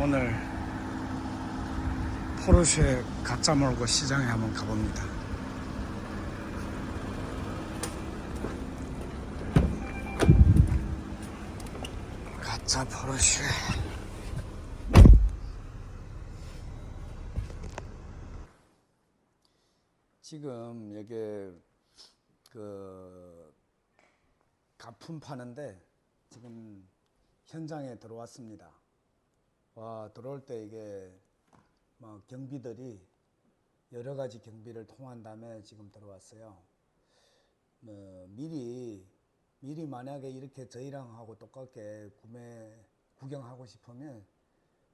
오늘 포르쉐 가짜 몰고 시장에 한번 가봅니다. 가짜 포르쉐. 지금 여기 그 가품 파는데 지금 현장에 들어왔습니다. 와 들어올 때 이게 막 경비들이 여러 가지 경비를 통한 다음에 지금 들어왔어요. 뭐 미리 미리 만약에 이렇게 저희랑 하고 똑같게 구매 구경하고 싶으면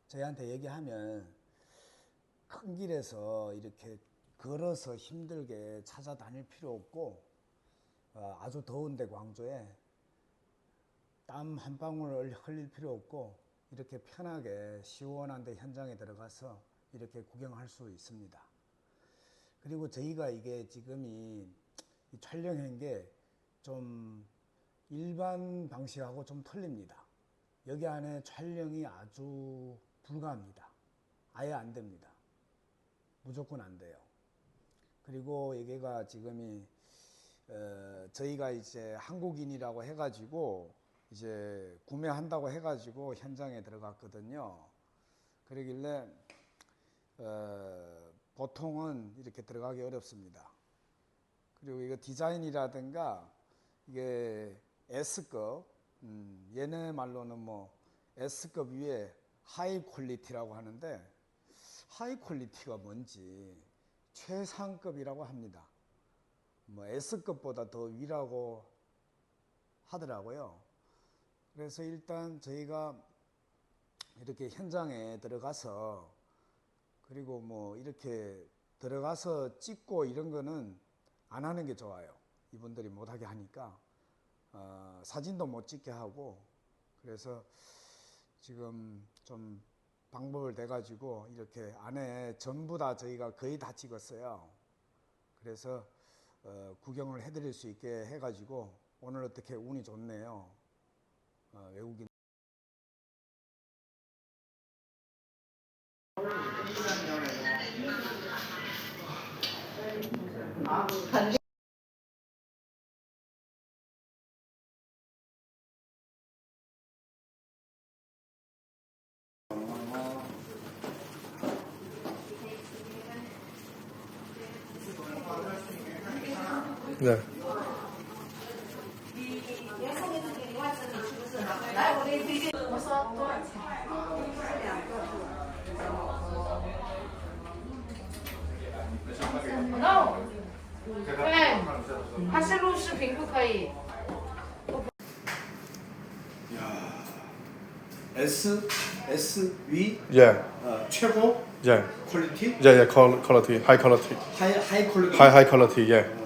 저희한테 얘기하면 큰 길에서 이렇게 걸어서 힘들게 찾아다닐 필요 없고 어, 아주 더운데 광주에 땀 한 방울 흘릴 필요 없고 이렇게 편하게 시원한데 현장에 들어가서 이렇게 구경할 수 있습니다. 그리고 저희가 이게 지금이 이 촬영한 게 좀 일반 방식하고 좀 틀립니다. 여기 안에 촬영이 아주 불가합니다. 아예 안 됩니다. 무조건 안 돼요. 그리고 여기가 지금이 어, 저희가 이제 한국인이라고 해가지고 이제 구매한다고 해가지고 현장에 들어갔거든요. 그러길래 어, 보통은 이렇게 들어가기 어렵습니다. 그리고 이거 디자인이라든가 이게 S급, 음, 얘네 말로는 뭐 S급 위에 하이 퀄리티라고 하는데 하이 퀄리티가 뭔지 최상급이라고 합니다. 뭐 S급보다 더 위라고 하더라고요. 그래서 일단 저희가 이렇게 현장에 들어가서 그리고 뭐 이렇게 들어가서 찍고 이런 거는 안 하는 게 좋아요. 이분들이 못하게 하니까 어, 사진도 못 찍게 하고 그래서 지금 좀 방법을 내 가지고 이렇게 안에 전부 다 저희가 거의 다 찍었어요. 그래서 어, 구경을 해드릴 수 있게 해가지고 오늘 어떻게 운이 좋네요. 어, 외국인. 네. S V yeah 呃，确保 yeah quality yeah yeah call quality high quality high high quality high high quality yeah。